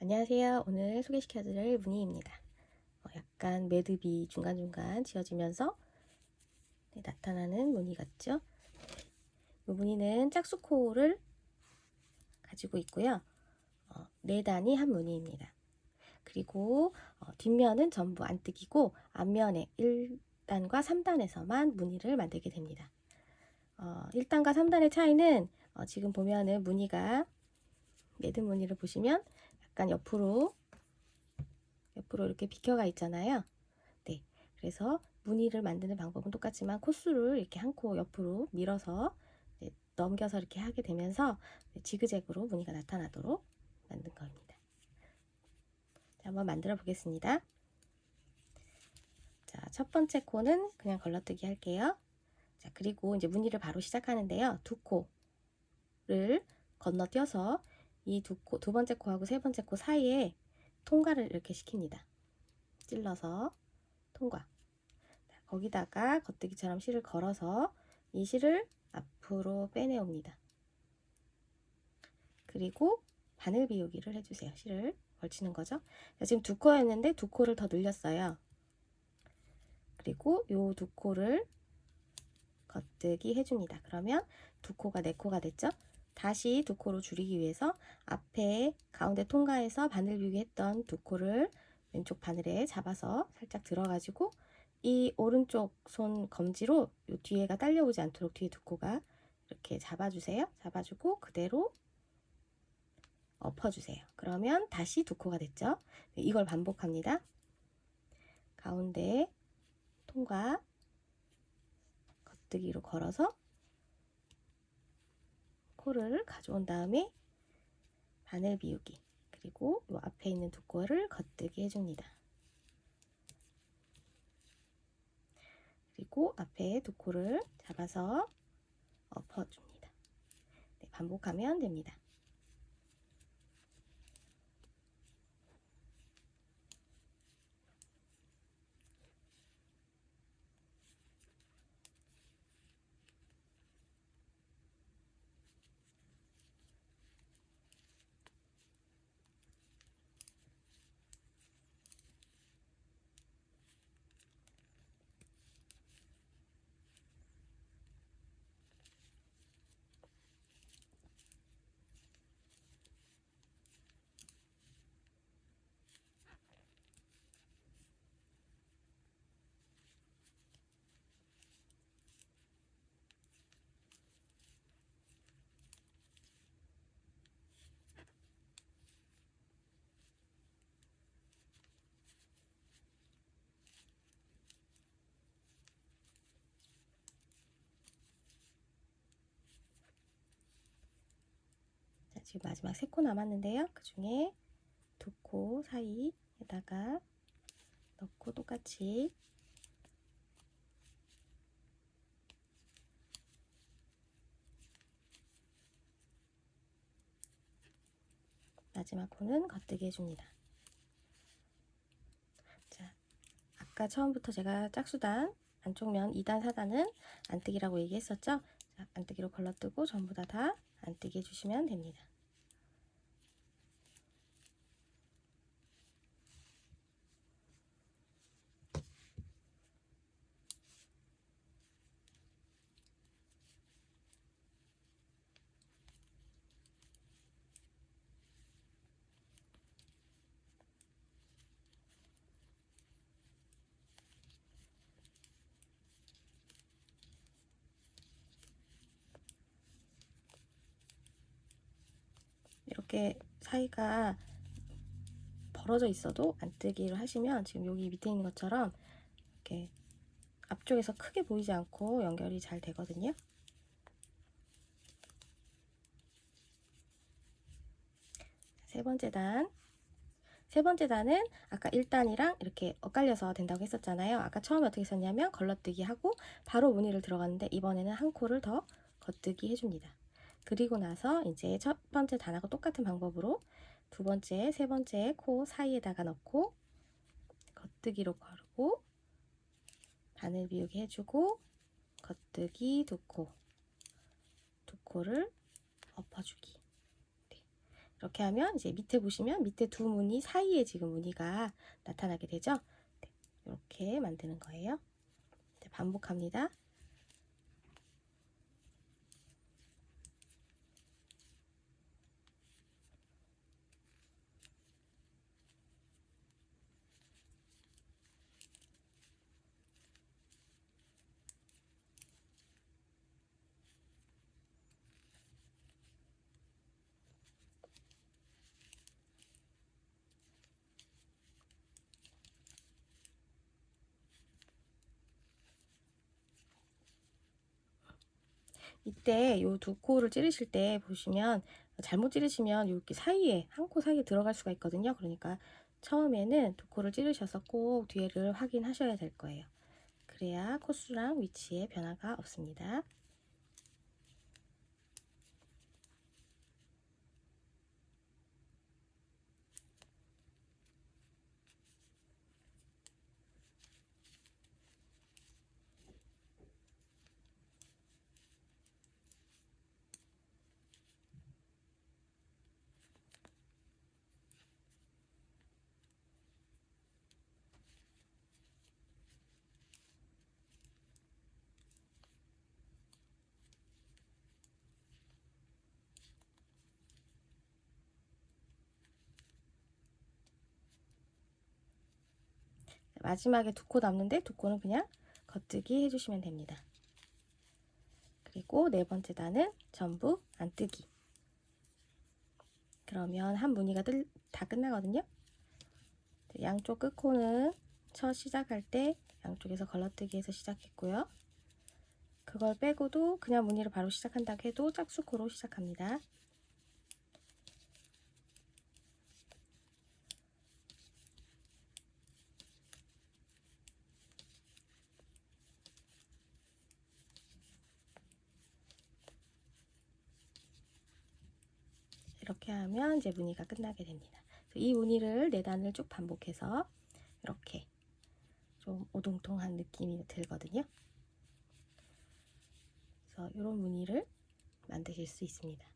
안녕하세요. 오늘 소개시켜드릴 무늬입니다. 어, 약간 매듭이 중간중간 지어지면서 네, 나타나는 무늬 같죠? 이 무늬는 짝수코를 가지고 있고요. 어, 네 단이 한 무늬입니다. 그리고 어, 뒷면은 전부 안뜨기고 앞면에 1단과 3단에서만 무늬를 만들게 됩니다. 어, 1단과 3단의 차이는 어, 지금 보면은 무늬가 매듭 무늬를 보시면 약간 옆으로 옆으로 이렇게 비켜가 있잖아요. 네. 그래서 무늬를 만드는 방법은 똑같지만 코수를 이렇게 한 코 옆으로 밀어서 네, 넘겨서 이렇게 하게 되면서 네, 지그재그로 무늬가 나타나도록 만든 겁니다. 자, 한번 만들어 보겠습니다. 자, 첫 번째 코는 그냥 걸러뜨기 할게요. 자, 그리고 이제 무늬를 바로 시작하는데요. 두 코를 건너뛰어서 이 두 코, 두 번째 코하고 세 번째 코 사이에 통과를 이렇게 시킵니다. 찔러서 통과. 자, 거기다가 겉뜨기처럼 실을 걸어서 이 실을 앞으로 빼내옵니다. 그리고 바늘 비우기를 해주세요. 실을 걸치는 거죠. 자, 지금 두 코였는데 두 코를 더 늘렸어요. 그리고 요 두 코를 겉뜨기 해줍니다. 그러면 두 코가 네 코가 됐죠? 다시 두 코로 줄이기 위해서 앞에 가운데 통과해서 바늘 비우기 했던 두 코를 왼쪽 바늘에 잡아서 살짝 들어가지고 이 오른쪽 손 검지로 요 뒤에가 딸려오지 않도록 뒤에 두 코가 이렇게 잡아주세요. 잡아주고 그대로 엎어주세요. 그러면 다시 두 코가 됐죠? 네, 이걸 반복합니다. 가운데 통과 겉뜨기로 걸어서 코를 가져온 다음에 바늘 비우기 그리고 이 앞에 있는 두 코를 겉뜨기 해줍니다. 그리고 앞에 두 코를 잡아서 엎어줍니다. 네, 반복하면 됩니다. 지금 마지막 세코 남았는데요. 그 중에 두코 사이에다가 넣고 똑같이 마지막 코는 겉뜨기 해줍니다. 자, 아까 처음부터 제가 짝수단 안쪽 면 2단, 4단은 안뜨기라고 얘기했었죠? 자, 안뜨기로 걸러뜨고 전부 다 다 안뜨기 해주시면 됩니다. 이렇게 사이가 벌어져 있어도 안 뜨기를 하시면 지금 여기 밑에 있는 것처럼 이렇게 앞쪽에서 크게 보이지 않고 연결이 잘 되거든요. 세 번째 단. 세 번째 단은 아까 1단이랑 이렇게 엇갈려서 된다고 했었잖아요. 아까 처음에 어떻게 했었냐면 걸러뜨기 하고 바로 무늬를 들어갔는데 이번에는 한 코를 더 겉뜨기 해줍니다. 그리고 나서 이제 첫 번째 단하고 똑같은 방법으로 두 번째, 세 번째 코 사이에다가 넣고 겉뜨기로 걸고 바늘 비우기 해주고 겉뜨기 두 코, 두 코를 엎어주기. 네. 이렇게 하면 이제 밑에 보시면 밑에 두 무늬 사이에 지금 무늬가 나타나게 되죠. 네, 이렇게 만드는 거예요. 네, 반복합니다. 이때 요 두 코를 찌르실 때 보시면 잘못 찌르시면 여기 사이에 한 코 사이에 들어갈 수가 있거든요. 그러니까 처음에는 두 코를 찌르셔서 꼭 뒤에를 확인하셔야 될 거예요. 그래야 코수랑 위치에 변화가 없습니다. 마지막에 두 코 남는데 두 코는 그냥 겉뜨기 해주시면 됩니다. 그리고 네 번째 단은 전부 안 뜨기. 그러면 한 무늬가 뜰, 다 끝나거든요. 양쪽 끝코는 첫 시작할 때 양쪽에서 걸러뜨기해서 시작했고요. 그걸 빼고도 그냥 무늬를 바로 시작한다고 해도 짝수코로 시작합니다. 이렇게 하면 이제 무늬가 끝나게 됩니다. 이 무늬를 네 단을 쭉 반복해서 이렇게 좀 오동통한 느낌이 들거든요. 그래서 이런 무늬를 만드실 수 있습니다.